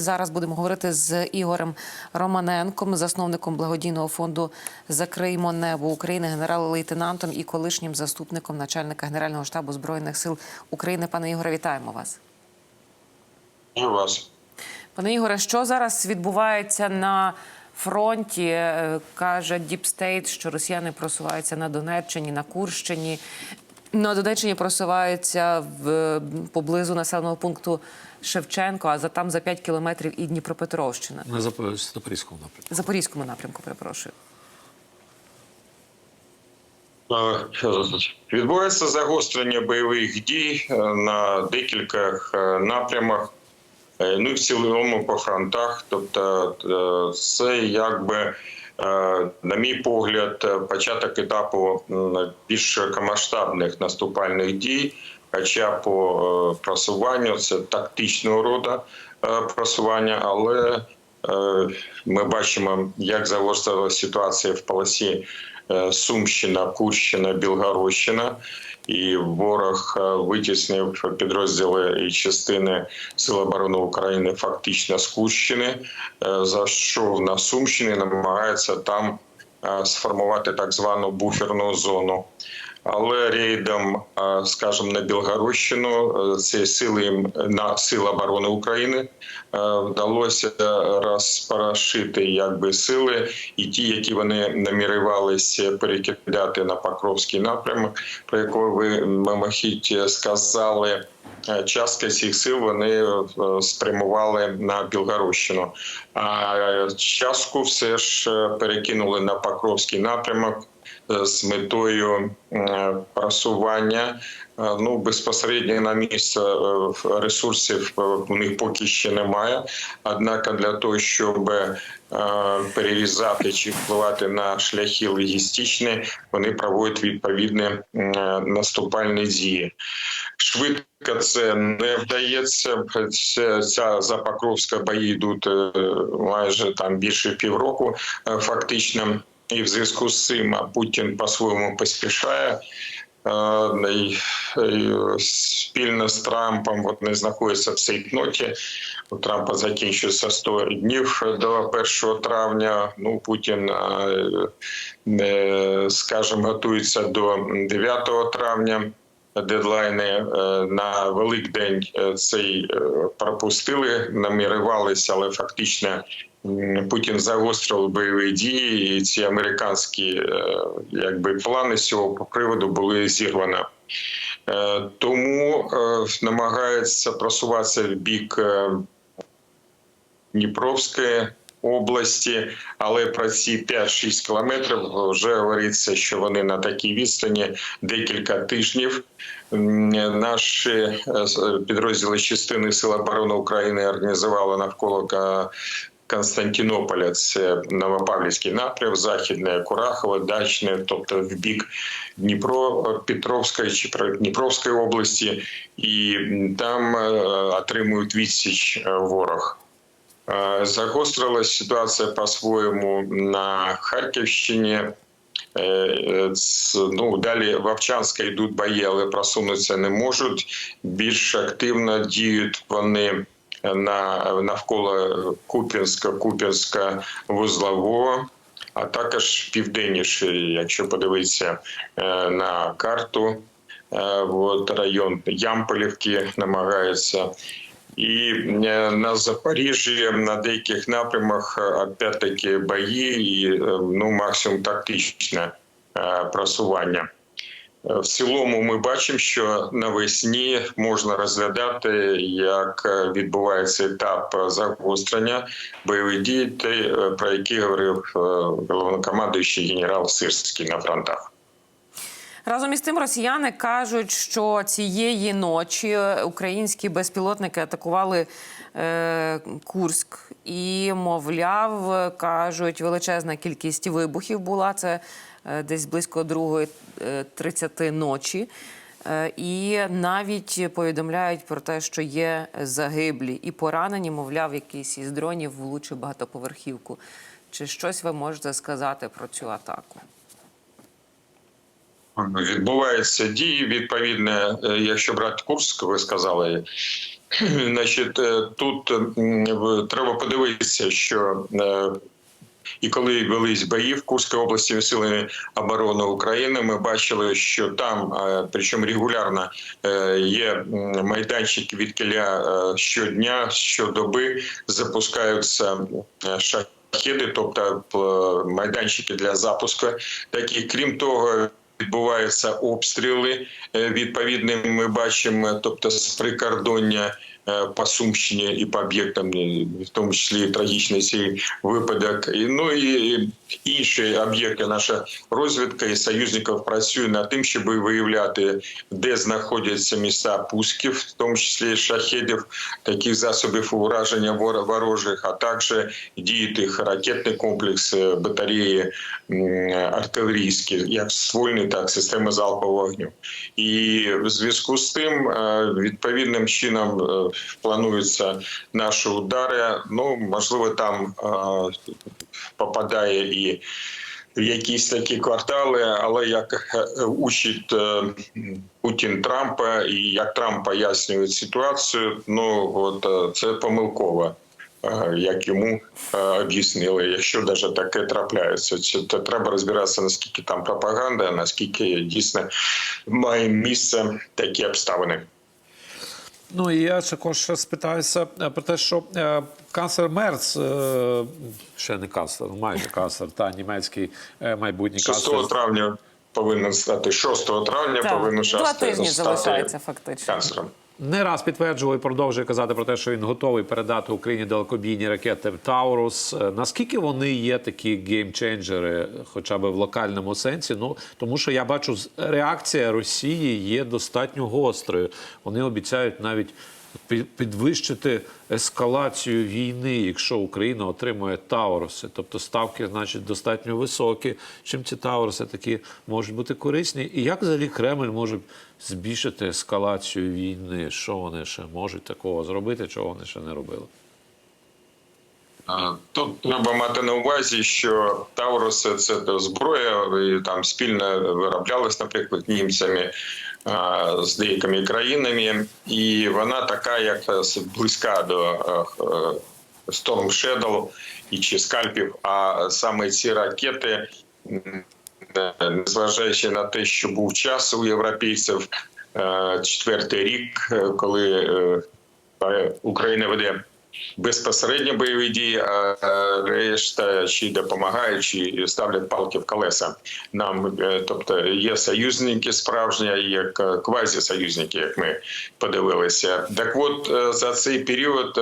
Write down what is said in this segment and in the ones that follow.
Зараз будемо говорити з Ігорем Романенком, засновником благодійного фонду Закриємо небо України, генерал-лейтенантом і колишнім заступником начальника Генерального штабу збройних сил України. Пане Ігоре, вітаємо вас. І вас. Пане Ігоре, що зараз відбувається на фронті? Е, Каже Діпстейт, що росіяни просуваються на Донеччині, на Курщині. На Донеччині просуваються в поблизу населеного пункту Шевченко, а за там за 5 кілометрів і Дніпропетровщина. На Зап- Запорізькому напрямку. Запорізькому напрямку, перепрошую. Е, Відбувається загострення бойових дій е, на декілька е, напрямах, е, ну і в цілому по фронтах. Тобто, е, це якби, е, на мій погляд, е, початок етапу більш широкомасштабних наступальних дій. Хоча по е, просуванню це тактичного роду е, просування, але е, ми бачимо, як загострилася ситуація в полосі е, Сумщина, Курщина, Білгородщина. І ворог е, витіснив підрозділи і частини Сил оборони України фактично з Курщини, за що на Сумщині, намагається там е, сформувати так звану буферну зону. Але рейдом, е, скажімо, на Білгородщину е, ці сили на сили оборони України е, вдалося розпорошити якби сили, і ті, які вони намірювалися перекидати на Покровський напрямок, про якого ви мимохідь сказали. е, Частка цих сил вони е, спрямували на Білгородщину, а е, частку все ж е, перекинули на Покровський напрямок е, з метою е, просування. Е, Ну безпосередньо на місце е, ресурсів е, у них поки ще немає. Однак для того, щоб е, перерізати чи впливати на шляхи логістичні, вони проводять відповідні е, наступальні дії. Швидко це не вдається. Це ця запакровська бої йдуть е, майже там більше півроку, е, фактично. І в зв'язку з цим Путін по-своєму поспішає. Е, Спільно з Трампом от не знаходяться в цій кноті. У Трампа закінчується 100 днів до 1 травня. Ну Путін, е, е, скажімо, готується до 9 травня. Дедлайни е, на Великдень е, цей е, пропустили, намірювалися, але фактично Путін загострив бойові дії, і ці американські якби плани з цього приводу були зірвані. Тому намагається просуватися в бік Дніпровської області, але про ці 5-6 кілометрів вже говориться, що вони на такій відстані декілька тижнів. Наші е, підрозділи частини Сил оборони України організували навколо Константинополя, це Новопавлівський напрям, Західне Курахове, Дачне, тобто в бік Дніпропетровської чи Дніпровської області, і там е, отримують відсіч е, ворог. Е, Загострилась ситуація по-своєму на Харківщині. Е, Ну, далі Вовчанська йдуть бої, але просунутися не можуть. Більш активно діють вони на навколо Куп'янська, Куп'янська, Вузлового, а також південніше, якщо подивитися е, на карту, от район Ямполівки намагається. І е, на Запоріжжі на деяких напрямах е, опять-таки бої і е, ну максимум тактичне просування. В цілому ми бачимо, що навесні можна розглядати, як відбувається етап загострення бойових дій, про які говорив головнокомандуючий генерал Сирський на фронтах. Разом із тим, росіяни кажуть, що цієї ночі українські безпілотники атакували е, Курськ, і, мовляв, кажуть, величезна кількість вибухів була. Це е, десь близько 2.30 ночі. Е, І навіть повідомляють про те, що є загиблі і поранені, мовляв, якийсь із дронів влучив багатоповерхівку. Чи щось ви можете сказати про цю атаку? Відбуваються дії відповідне, е, якщо брати Курськ, ви сказали, Значить, е, тут треба подивитися, що е, і коли велись бої в Курській області силами оборони України, ми бачили, що там, причому регулярно, є майданчики від кіля щодня, щодоби запускаються шахеди, тобто майданчики для запуску. Такі, крім того, відбуваються обстріли. Відповідним ми бачимо, тобто з прикордоння е, по Сумщині і по об'єктам, в тому числі трагічний цей випадок. Ну і інші об'єкти. Наша розвідка і союзників працює над тим, щоб виявляти, де знаходяться місця пусків, в тому числі шахедів, таких засобів ураження ворожих, а також їх ракетний комплекс, батареї артилерійські, як ствольні, так і системи залпового вогню. І в зв'язку з тим е, відповідним чином е, плануються наші удари. Ну можливо, там е, попадає і в якісь такі квартали, але як е, учить е, Путін Трампа, і як Трамп пояснює ситуацію, ну от е, це помилково. Як йому об'яснили, якщо навіть таке трапляється, це то треба розбиратися наскільки там пропаганда, наскільки дійсно має місце такі обставини. Ну і я також спитаюся е, про те, що е, канцлер Мерц, е, ще не канцлер, майже канцлер, та німецький е, майбутній 6 травня повинен стати 6 травня. Так, повинен стати, стати залишається фактично. канцлером. Не раз підтверджував і продовжує казати про те, що він готовий передати Україні далекобійні ракети Таурус. Е, Наскільки вони є такі геймченджери, хоча б в локальному сенсі? Ну тому що я бачу, реакція Росії є достатньо гострою. Вони обіцяють навіть підвищити ескалацію війни, якщо Україна отримує Тауруси. Тобто ставки, значить, достатньо високі. Чим ці Тауруси такі можуть бути корисні? І як взагалі Кремль може збільшити ескалацію війни? Що вони ще можуть такого зробити, чого вони ще не робили? Тут треба мати на увазі, що Тауруси це зброя, і там спільно вироблялась, наприклад, німцями з деякими країнами, і вона така, як е, близька до е, е, Storm Shadow і чи скальпів. А саме ці ракети, незважаючи на те, що був час у європейців, четвертий рік, коли Україна веде безпосередньо бойові дії, а решта чи допомагають, ставлять палки в колеса. Нам, е, тобто, є союзники справжні, як е, квазісоюзники, як ми подивилися. Так от е, за цей період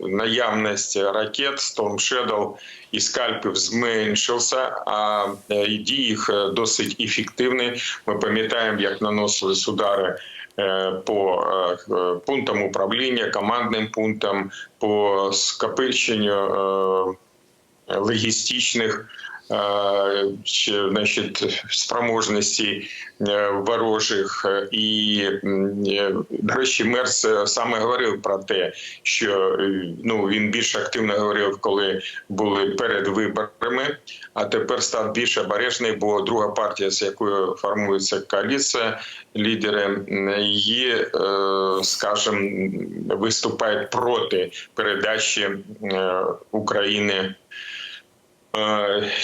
наявність ракет Storm Shadow і скальпів зменшився, а дії їх досить ефективні. Ми пам'ятаємо, як наносились удари по е, е, пунктам управління, командним пунктам, по скопиченню е, логістичних е, значить, спроможностей е, ворожих. Е, І, е, до речі, Мерц е, саме говорив про те, що е, ну, він більш активно говорив, коли були перед виборами, а тепер став більш обережний, бо друга партія, з якою формується коаліція, лідери її, е, скажімо, виступають проти передачі е, України е,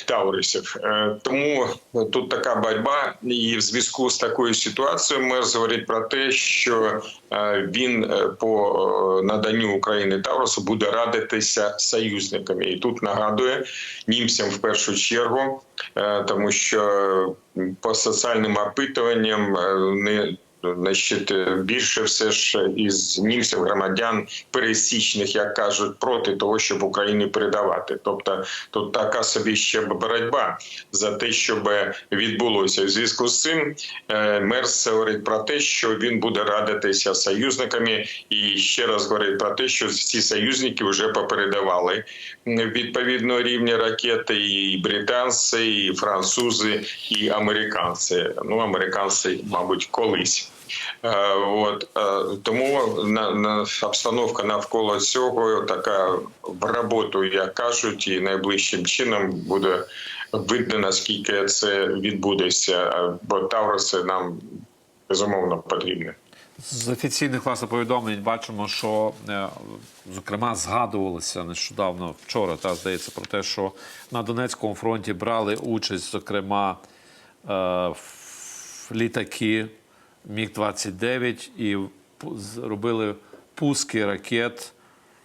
Таурисів. Е, Тому тут така боротьба, і в зв'язку з такою ситуацією Мерз говорить про те, що е, він е, по е, наданню України Таурусу буде радитися союзниками. І тут нагадує німцям в першу чергу, е, тому що по соціальним опитуванням е, не Значить, більше все ж із німців громадян пересічних, як кажуть, проти того, щоб Україні передавати. Тобто, тут така собі ще боротьба за те, щоб відбулося. В зв'язку з цим е, Мерс говорить про те, що він буде радитися з союзниками, і ще раз говорить про те, що ці союзники вже попередавали відповідного рівня ракети, і британці, і французи, і американці. Ну, американці, мабуть, колись. Е, От е, тому на, на обстановка навколо цього така в роботу, як кажуть, і найближчим чином буде видно наскільки це відбудеться. Бо Тавроси нам безумовно потрібні. З офіційних власне повідомлень бачимо, що е, зокрема згадувалося нещодавно вчора, та здається, про те, що на Донецькому фронті брали участь, зокрема, літаки Міг-29 і зробили пуски ракет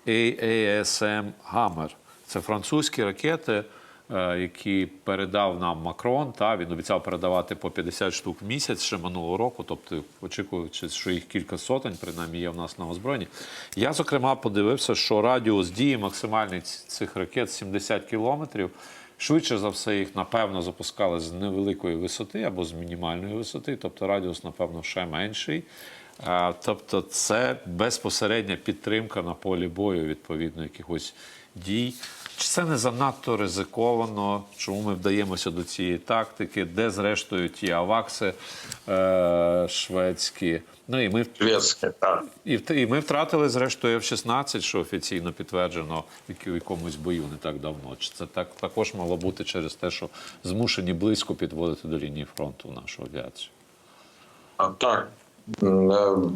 AASM Hammer. Це французькі ракети, е, які передав нам Макрон. Та він обіцяв передавати по 50 штук в місяць ще минулого року. Тобто, очікуючи, що їх кілька сотень, принаймні є в нас на озброєнні. Я зокрема подивився, що радіус дії максимальний цих ракет 70 кілометрів. Швидше за все, їх напевно запускали з невеликої висоти або з мінімальної висоти, тобто радіус, напевно, ще менший. Тобто, це безпосередня підтримка на полі бою, відповідно, якихось дій. Чи це не занадто ризиковано? Чому ми вдаємося до цієї тактики? Де, зрештою, ті авакси е- шведські? Ну і ми Шведське, так. і, і ми втратили, зрештою, F-16, що офіційно підтверджено в якомусь бою не так давно. Чи це так також мало бути через те, що змушені близько підводити до лінії фронту нашу авіацію? А, Так, е,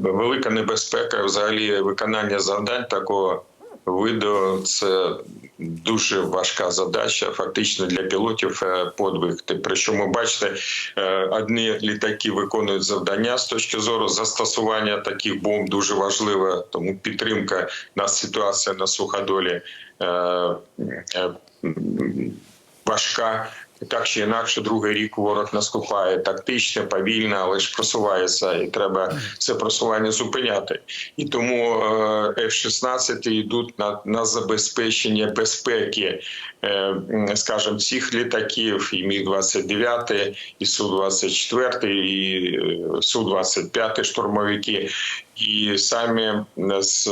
велика небезпека взагалі виконання завдань такого виду це дуже важка задача, фактично для пілотів е, подвиг. Причому бачите, е, одні літаки виконують завдання з точки зору застосування таких бомб дуже важлива, тому підтримка на ситуація на суходолі. е, важка. Так чи інакше, другий рік ворог наступає тактично, повільно, але ж просувається, і треба це просування зупиняти. І тому е, F-16 йдуть на, на забезпечення безпеки, е, скажімо, цих літаків, і Міг-29, і Су-24, і е, Су-25 штурмовики, і самі з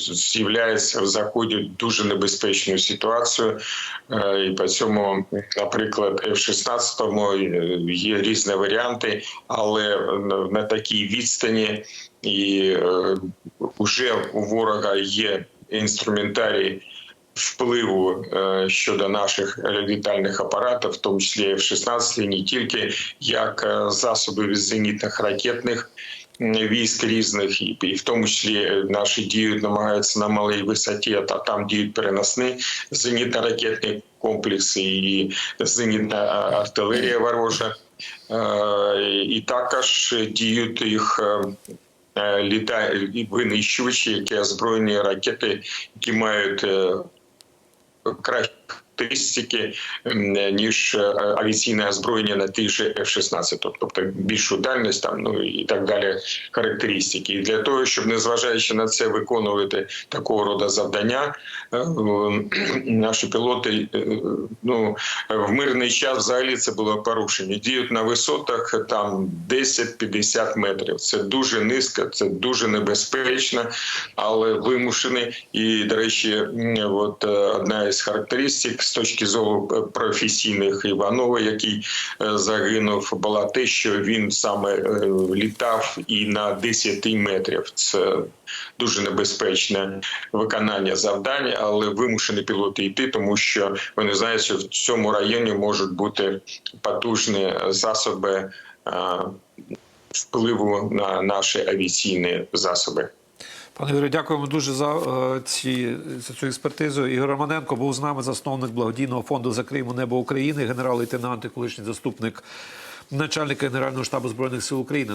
з'являється, в дуже небезпечну ситуацію. Е, І по цьому, наприклад, F-16 є різні варіанти, але на- такій відстані і вже у ворога є інструментарій впливу е, щодо наших літальних апаратів, в тому числі F-16, не тільки як е, засоби зенітних ракетних військ різних, і, і в тому числі е, наші діють, намагаються на малій висоті, а там діють переносні зенітно-ракетні комплекси і зенітна артилерія ворожа. Е, І також діють їх е, е, літа винищувачі, які озброєні ракети, які мають е, кращі характеристики, ніж е, авіаційне озброєння на тих же F-16, тобто більшу дальність там, ну і так далі характеристики. І для того, щоб незважаючи на це виконувати такого роду завдання, е, наші пілоти е, ну, в мирний час взагалі це було порушення. Діють на висотах там 10-50 метрів. Це дуже низько, це дуже небезпечно, але вимушені. І, до речі, от одна із характеристик з точки зору е, професійних Іванова, який е, загинув, була те, що він саме е, літав і на 10 метрів. Це дуже небезпечне виконання завдань, але вимушені пілоти йти, тому що вони знають, що в цьому районі можуть бути потужні засоби впливу на наші авіаційні засоби. Пане Юрію, дякуємо дуже за, е, ці, за цю експертизу. Ігор Романенко був з нами засновник благодійного фонду «Закриємо небо України, генерал-лейтенант і колишній заступник начальника Генерального штабу збройних сил України.